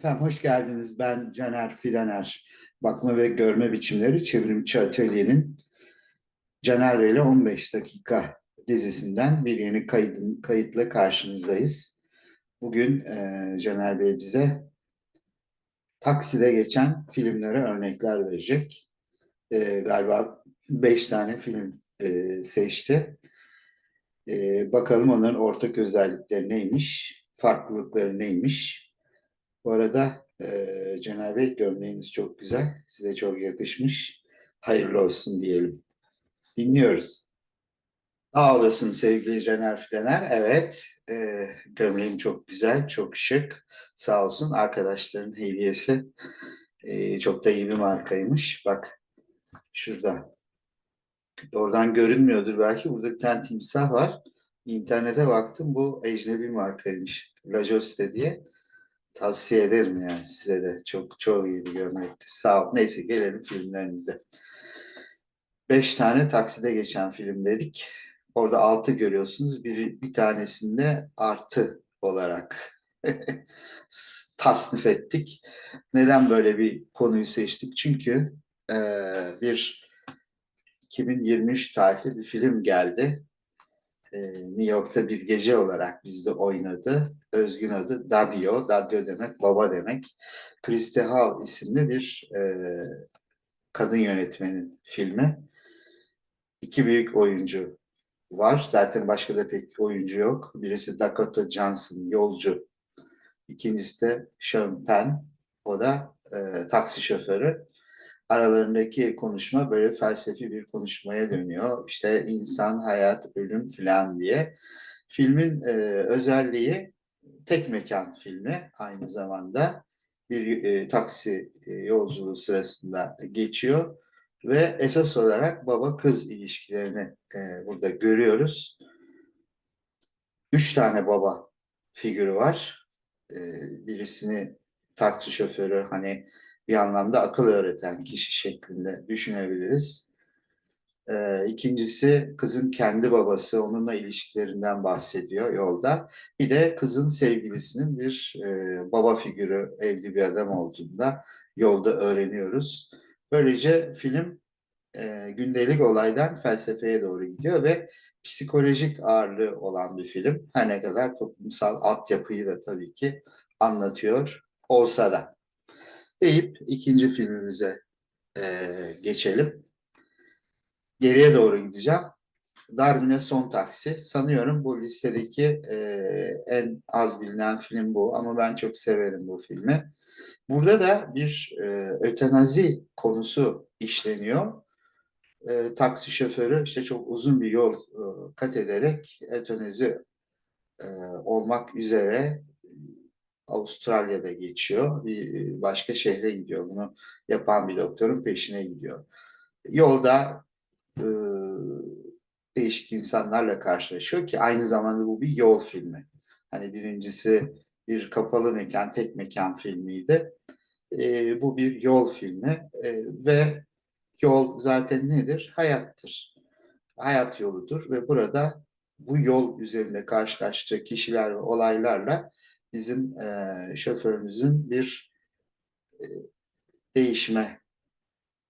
Efendim hoş geldiniz. Ben Caner Filaner. Bakma ve Görme Biçimleri Çevrimçi Atölye'nin Caner Bey ile 15 dakika dizisinden bir yeni kaydın, kayıtla karşınızdayız. Bugün e, Caner Bey bize takside geçen filmlere örnekler verecek. E, galiba 5 tane film e, seçti. E, bakalım onların ortak özellikleri neymiş, farklılıkları neymiş. Bu arada e, Bey gömleğiniz çok güzel. Size çok yakışmış. Hayırlı olsun diyelim. Dinliyoruz. Sağ olasın sevgili Caner Filener. Evet, e, gömleğim çok güzel, çok şık. Sağ olsun arkadaşların hediyesi. E, çok da iyi bir markaymış. Bak şurada. Oradan görünmüyordur belki. Burada bir tane timsah var. İnternete baktım. Bu ecnebi markaymış. Lacoste diye. Tavsiye ederim yani size de. Çok çok iyi bir gömlekti. Sağ ol. Neyse gelelim filmlerimize. Beş tane takside geçen film dedik. Orada altı görüyorsunuz. Bir, bir tanesinde artı olarak tasnif ettik. Neden böyle bir konuyu seçtik? Çünkü eee, bir 2023 tarihli bir film geldi. Eee, New York'ta bir gece olarak bizde oynadı. Özgün adı Dadio. Dadio demek baba demek. Christy Hall isimli bir eee, kadın yönetmenin filmi. İki büyük oyuncu var. Zaten başka da pek oyuncu yok. Birisi Dakota Johnson, yolcu. İkincisi de Sean Penn. O da e, taksi şoförü. Aralarındaki konuşma böyle felsefi bir konuşmaya dönüyor. İşte insan, hayat, ölüm falan diye. Filmin e, özelliği tek mekan filmi aynı zamanda. Bir e, taksi e, yolculuğu sırasında geçiyor ve esas olarak baba kız ilişkilerini e, burada görüyoruz. Üç tane baba figürü var. E, birisini taksi şoförü hani bir anlamda akıl öğreten kişi şeklinde düşünebiliriz. E, ikincisi kızın kendi babası, onunla ilişkilerinden bahsediyor yolda. Bir de kızın sevgilisinin bir e, baba figürü, evli bir adam olduğunda yolda öğreniyoruz. Böylece film e, gündelik olaydan felsefeye doğru gidiyor ve psikolojik ağırlığı olan bir film. Her ne kadar toplumsal altyapıyı da tabii ki anlatıyor olsa da. Deyip ikinci filmimize e, geçelim. Geriye doğru gideceğim. Darwin'e Son Taksi. Sanıyorum bu listedeki e, en az bilinen film bu ama ben çok severim bu filmi. Burada da bir e, ötenazi konusu işleniyor. E, taksi şoförü işte çok uzun bir yol e, kat ederek ötenazi e, olmak üzere Avustralya'da geçiyor. Bir başka şehre gidiyor. Bunu yapan bir doktorun peşine gidiyor. Yolda e, değişik insanlarla karşılaşıyor ki aynı zamanda bu bir yol filmi. Hani birincisi bir kapalı mekan, tek mekan filmiydi. E, bu bir yol filmi e, ve yol zaten nedir? Hayattır. Hayat yoludur ve burada bu yol üzerinde karşılaştığı kişiler ve olaylarla bizim e, şoförümüzün bir e, değişime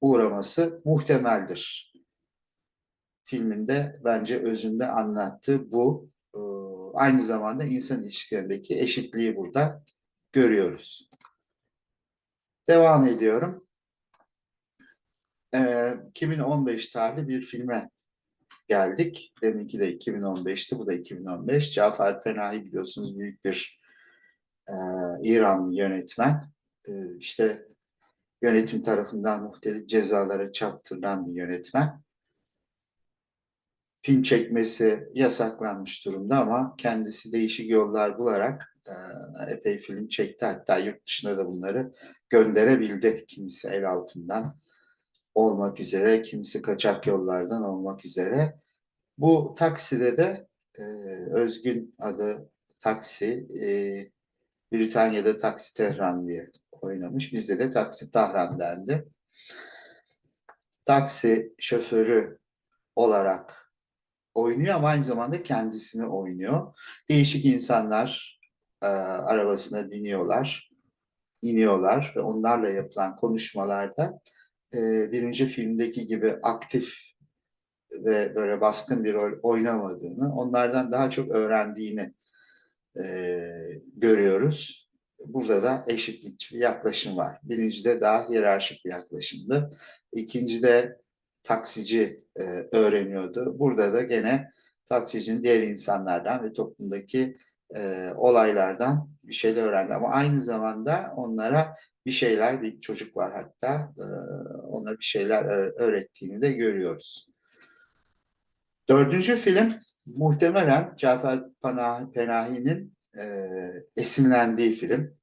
uğraması muhtemeldir. Filminde bence özünde anlattığı bu. E, aynı zamanda insan ilişkilerindeki eşitliği burada görüyoruz. Devam ediyorum. E, 2015 tarihli bir filme geldik. Deminki de 2015'ti, bu da 2015. Cafer Penahi biliyorsunuz büyük bir e, İranlı yönetmen. E, işte yönetim tarafından muhtelif cezalara çarptırılan bir yönetmen. Film çekmesi yasaklanmış durumda ama kendisi değişik yollar bularak e, epey film çekti. Hatta yurt dışına da bunları gönderebildi. Kimisi el altından olmak üzere, kimisi kaçak yollardan olmak üzere. Bu takside de e, özgün adı taksi, e, Britanya'da Taksi Tehran diye oynamış. Bizde de Taksi Tahran dendi. Taksi şoförü olarak oynuyor ama aynı zamanda kendisini oynuyor. Değişik insanlar e, arabasına biniyorlar. iniyorlar ve onlarla yapılan konuşmalarda e, birinci filmdeki gibi aktif ve böyle baskın bir rol oynamadığını, onlardan daha çok öğrendiğini e, görüyoruz. Burada da eşitlikçi bir yaklaşım var. Birincide daha hiyerarşik bir yaklaşımdı. İkincide taksici e, öğreniyordu. Burada da gene taksicinin diğer insanlardan ve toplumdaki e, olaylardan bir şeyler öğrendi. Ama aynı zamanda onlara bir şeyler, bir çocuk var hatta, e, ona bir şeyler öğrettiğini de görüyoruz. Dördüncü film muhtemelen Cafer Panahi'nin e, esinlendiği film.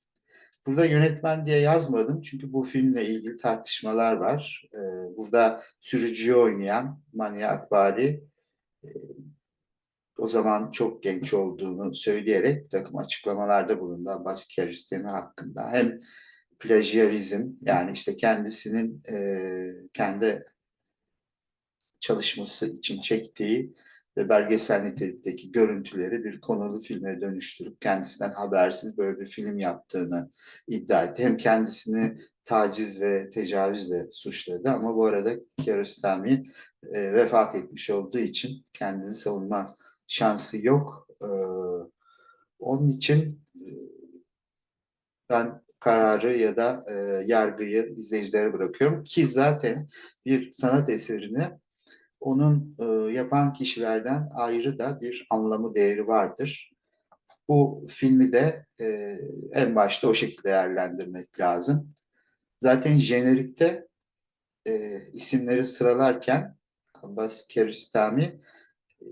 Burada yönetmen diye yazmadım çünkü bu filmle ilgili tartışmalar var. E, burada sürücüyü oynayan Mani Akbari e, o zaman çok genç olduğunu söyleyerek bir takım açıklamalarda bulundu Abbas Kiarostami hakkında. Hem plajiyerizm yani işte kendisinin e, kendi çalışması için çektiği ve belgesel nitelikteki görüntüleri bir konulu filme dönüştürüp kendisinden habersiz böyle bir film yaptığını iddia etti. Hem kendisini taciz ve tecavüzle suçladı ama bu arada Kiarostami e, vefat etmiş olduğu için kendini savunma şansı yok. E, onun için e, ben kararı ya da e, yargıyı izleyicilere bırakıyorum ki zaten bir sanat eserini onun e, yapan kişilerden ayrı da bir anlamı değeri vardır. Bu filmi de e, en başta o şekilde değerlendirmek lazım. Zaten jenerikte e, isimleri sıralarken Abbas Kiarostami e,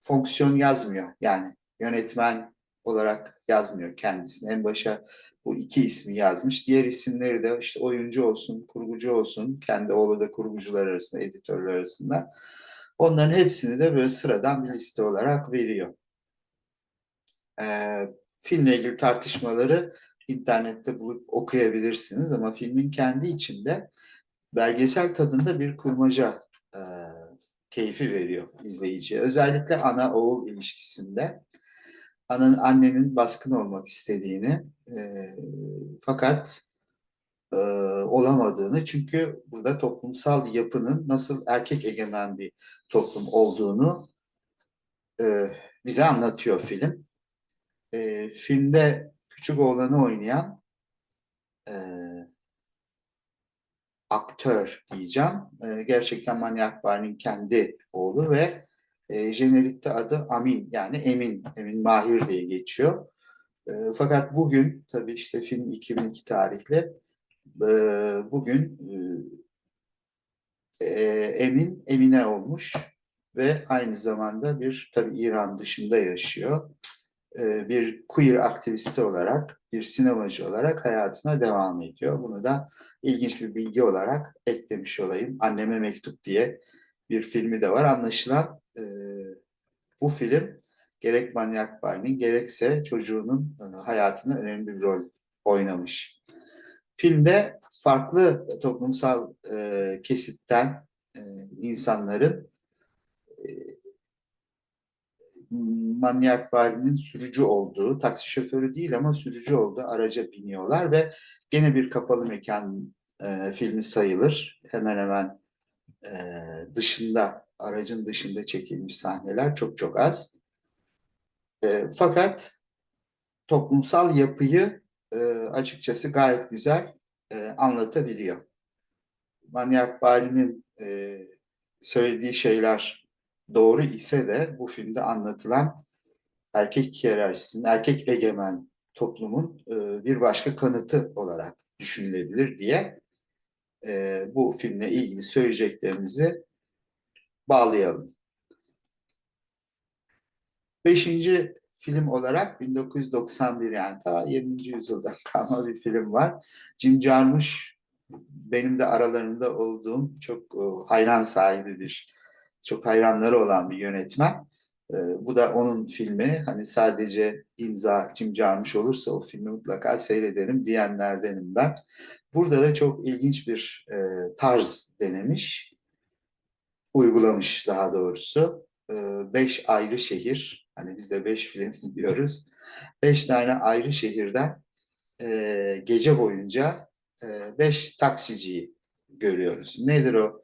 fonksiyon yazmıyor. Yani yönetmen olarak yazmıyor kendisini. En başa bu iki ismi yazmış. Diğer isimleri de işte oyuncu olsun, kurgucu olsun, kendi oğlu da kurgucular arasında, editörler arasında. Onların hepsini de böyle sıradan bir liste olarak veriyor. Ee, filmle ilgili tartışmaları internette bulup okuyabilirsiniz ama filmin kendi içinde belgesel tadında bir kurmaca e, keyfi veriyor izleyiciye. Özellikle ana-oğul ilişkisinde anın, annenin baskın olmak istediğini e, fakat e, olamadığını çünkü burada toplumsal yapının nasıl erkek egemen bir toplum olduğunu e, bize anlatıyor film. E, filmde küçük oğlanı oynayan e, aktör diyeceğim. E, gerçekten Manyak Barney'in kendi oğlu ve e, jenerikte adı Amin yani Emin, Emin Mahir diye geçiyor. E, fakat bugün tabii işte film 2002 tarihli e, bugün e, Emin Emine olmuş ve aynı zamanda bir tabii İran dışında yaşıyor. E, bir queer aktivisti olarak, bir sinemacı olarak hayatına devam ediyor. Bunu da ilginç bir bilgi olarak eklemiş olayım. Anneme Mektup diye bir filmi de var. Anlaşılan e, bu film gerek Manyak Bay'ın gerekse çocuğunun e, hayatına önemli bir rol oynamış. Filmde farklı toplumsal e, kesitten e, insanların e, Manyak Bari'nin sürücü olduğu, taksi şoförü değil ama sürücü olduğu araca biniyorlar ve gene bir kapalı mekan e, filmi sayılır. Hemen hemen e, dışında, aracın dışında çekilmiş sahneler çok çok az. E, fakat toplumsal yapıyı açıkçası gayet güzel e, anlatabiliyor. Manyak Bari'nin e, söylediği şeyler doğru ise de bu filmde anlatılan erkek hiyerarşisinin, erkek egemen toplumun e, bir başka kanıtı olarak düşünülebilir diye e, bu filmle ilgili söyleyeceklerimizi bağlayalım. Beşinci film olarak 1991 yani ta 20. yüzyıldan kalma bir film var. Jim Jarmusch benim de aralarında olduğum çok hayran sahibi bir, çok hayranları olan bir yönetmen. E, bu da onun filmi. Hani sadece imza Jim Jarmusch olursa o filmi mutlaka seyrederim diyenlerdenim ben. Burada da çok ilginç bir e, tarz denemiş, uygulamış daha doğrusu. E, beş ayrı şehir, hani biz de beş film diyoruz. Beş tane ayrı şehirden e, gece boyunca e, beş taksiciyi görüyoruz. Nedir o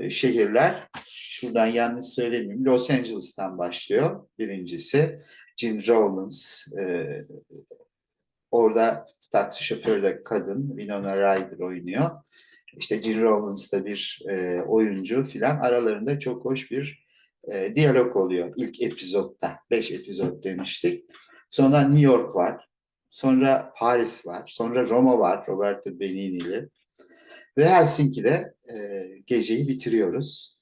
e, şehirler? Şuradan yanlış söylemeyeyim. Los Angeles'tan başlıyor birincisi. Jim Rollins, e, orada taksi şoförü de kadın, Winona Ryder oynuyor. İşte Jim Rollins da bir e, oyuncu filan. Aralarında çok hoş bir e, diyalog oluyor ilk epizodda. Beş epizod demiştik. Sonra New York var. Sonra Paris var. Sonra Roma var Roberto Benigni'li. Ve Helsinki'de e, geceyi bitiriyoruz.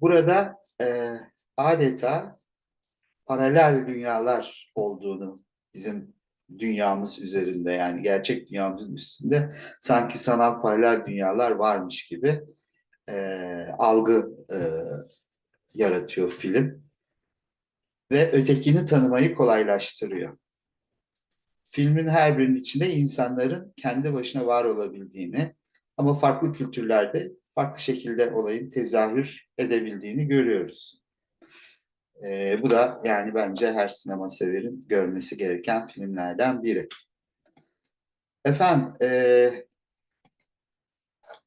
Burada e, adeta paralel dünyalar olduğunu bizim dünyamız üzerinde yani gerçek dünyamızın üstünde sanki sanal paralel dünyalar varmış gibi e, algı e, yaratıyor film ve ötekini tanımayı kolaylaştırıyor. Filmin her birinin içinde insanların kendi başına var olabildiğini ama farklı kültürlerde farklı şekilde olayın tezahür edebildiğini görüyoruz. Ee, bu da yani bence her sinema severin görmesi gereken filmlerden biri. Efendim, e,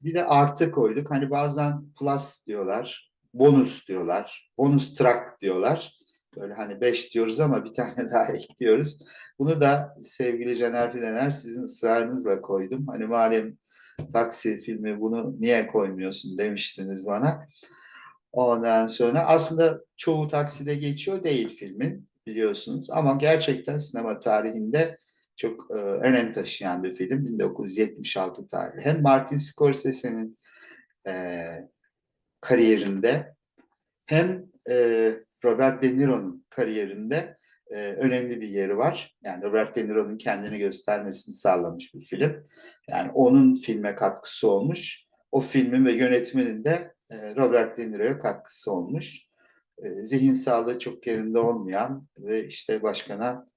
bir de artı koyduk. Hani bazen plus diyorlar, bonus diyorlar, bonus track diyorlar. Böyle hani beş diyoruz ama bir tane daha ekliyoruz. Bunu da sevgili Caner Fidener sizin ısrarınızla koydum. Hani madem taksi filmi bunu niye koymuyorsun demiştiniz bana. Ondan sonra aslında çoğu takside geçiyor değil filmin biliyorsunuz ama gerçekten sinema tarihinde çok e, önem taşıyan bir film 1976 tarihli. Hem Martin Scorsese'nin e, kariyerinde hem e, Robert De Niro'nun kariyerinde e, önemli bir yeri var. Yani Robert De Niro'nun kendini göstermesini sağlamış bir film. Yani onun filme katkısı olmuş. O filmin ve yönetmenin de e, Robert De Niro'ya katkısı olmuş. E, zihin sağlığı çok yerinde olmayan ve işte başkana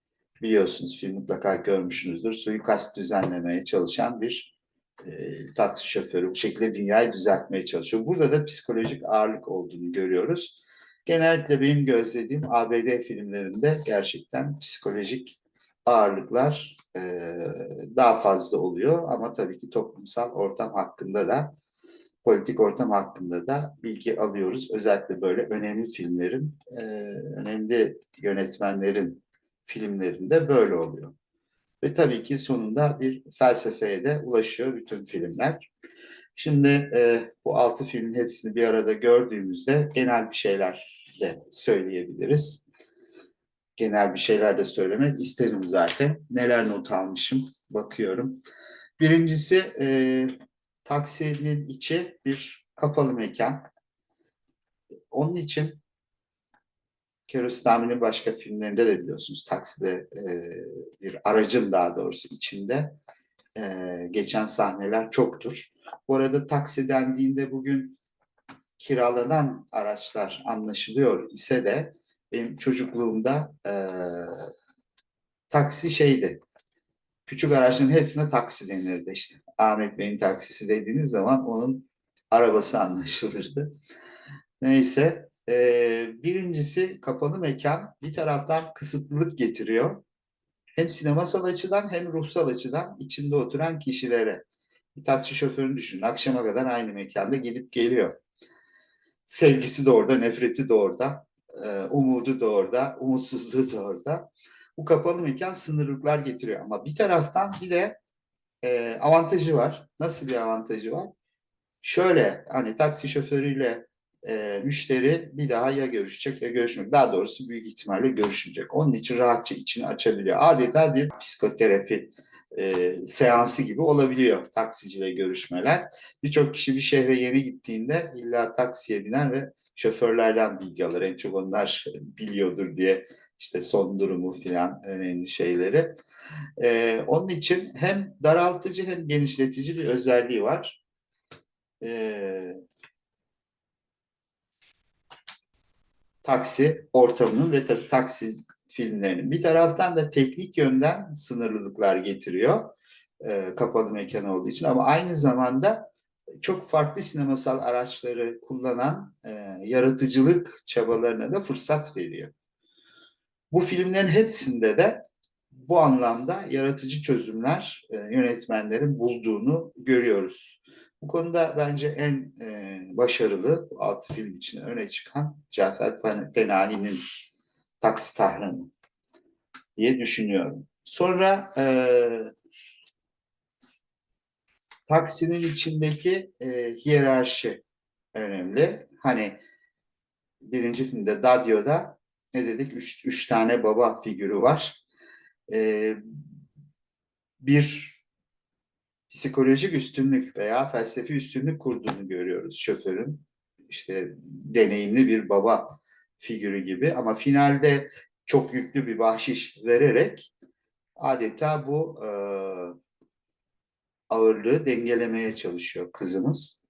biliyorsunuz film mutlaka görmüşsünüzdür. Suikast düzenlemeye çalışan bir e, taksi şoförü bu şekilde dünyayı düzeltmeye çalışıyor. Burada da psikolojik ağırlık olduğunu görüyoruz. Genellikle benim gözlediğim ABD filmlerinde gerçekten psikolojik ağırlıklar e, daha fazla oluyor ama tabii ki toplumsal ortam hakkında da politik ortam hakkında da bilgi alıyoruz. Özellikle böyle önemli filmlerin, e, önemli yönetmenlerin filmlerinde böyle oluyor. Ve tabii ki sonunda bir felsefeye de ulaşıyor bütün filmler. Şimdi e, bu altı filmin hepsini bir arada gördüğümüzde genel bir şeyler de söyleyebiliriz. Genel bir şeyler de söylemek isterim zaten. Neler not almışım bakıyorum. Birincisi e, taksinin içi bir kapalı mekan. Onun için Kiarostami'nin başka filmlerinde de biliyorsunuz takside e, bir aracın daha doğrusu içinde e, geçen sahneler çoktur. Bu arada taksi dendiğinde bugün kiralanan araçlar anlaşılıyor ise de benim çocukluğumda e, taksi şeydi. Küçük araçların hepsine taksi denirdi işte. Ahmet Bey'in taksisi dediğiniz zaman onun arabası anlaşılırdı. Neyse ee, birincisi kapalı mekan bir taraftan kısıtlılık getiriyor. Hem sinemasal açıdan hem ruhsal açıdan içinde oturan kişilere. Bir taksi şoförünü düşünün. Akşama kadar aynı mekanda gidip geliyor. Sevgisi de orada, nefreti de orada, e, umudu da orada, umutsuzluğu da orada. Bu kapalı mekan sınırlıklar getiriyor. Ama bir taraftan bir de e, avantajı var. Nasıl bir avantajı var? Şöyle hani taksi şoförüyle e, müşteri bir daha ya görüşecek ya görüşmeyecek. Daha doğrusu büyük ihtimalle görüşecek. Onun için rahatça içini açabiliyor. Adeta bir psikoterapi e, seansı gibi olabiliyor taksiciyle görüşmeler. Birçok kişi bir şehre yeni gittiğinde illa taksiye biner ve şoförlerden bilgi alır. En çok onlar biliyordur diye işte son durumu filan önemli şeyleri. E, onun için hem daraltıcı hem genişletici bir özelliği var. E, taksi ortamının ve tabii taksi filmlerinin. Bir taraftan da teknik yönden sınırlılıklar getiriyor e, kapalı mekan olduğu için ama aynı zamanda çok farklı sinemasal araçları kullanan e, yaratıcılık çabalarına da fırsat veriyor. Bu filmlerin hepsinde de bu anlamda yaratıcı çözümler e, yönetmenlerin bulduğunu görüyoruz. Bu konuda bence en e, başarılı altı film için öne çıkan Cafer Pen- Penahi'nin Taksi Tahranı diye düşünüyorum. Sonra e, taksinin içindeki e, hiyerarşi önemli. Hani birinci filmde Dadio'da ne dedik? Üç, üç tane baba figürü var. E, bir psikolojik üstünlük veya felsefi üstünlük kurduğunu görüyoruz şoförün. İşte deneyimli bir baba figürü gibi ama finalde çok yüklü bir bahşiş vererek adeta bu e, ağırlığı dengelemeye çalışıyor kızımız.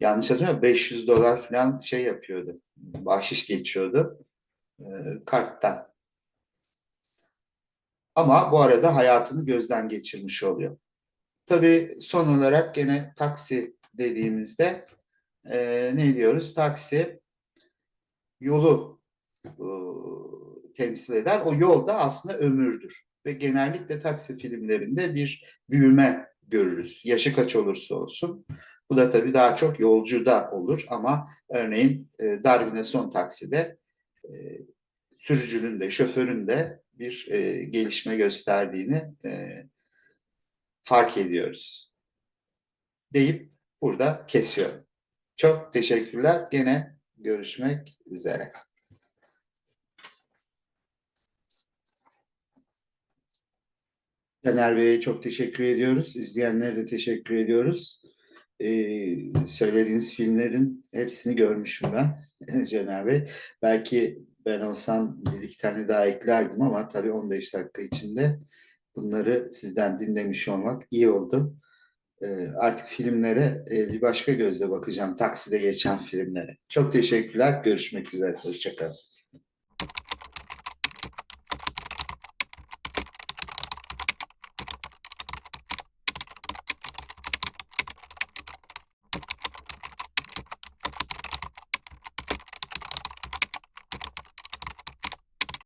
Yanlış hatırlamıyorum 500 dolar falan şey yapıyordu. Bahşiş geçiyordu e, karttan. Ama bu arada hayatını gözden geçirmiş oluyor. Tabii son olarak gene taksi dediğimizde e, ne diyoruz? Taksi yolu e, temsil eder. O yol da aslında ömürdür. Ve genellikle taksi filmlerinde bir büyüme görürüz. Yaşı kaç olursa olsun. Bu da tabii daha çok yolcuda olur ama örneğin e, Darwin'e son takside e, sürücünün de şoförün de bir e, gelişme gösterdiğini e, fark ediyoruz. Deyip burada kesiyorum. Çok teşekkürler. Gene görüşmek üzere. Caner Bey'e çok teşekkür ediyoruz. İzleyenlere de teşekkür ediyoruz. Ee, söylediğiniz filmlerin hepsini görmüşüm ben Caner Bey. Belki ben olsam bir iki tane daha eklerdim ama tabii 15 dakika içinde bunları sizden dinlemiş olmak iyi oldu. Ee, artık filmlere e, bir başka gözle bakacağım. Takside geçen filmlere. Çok teşekkürler. Görüşmek üzere. Hoşçakalın.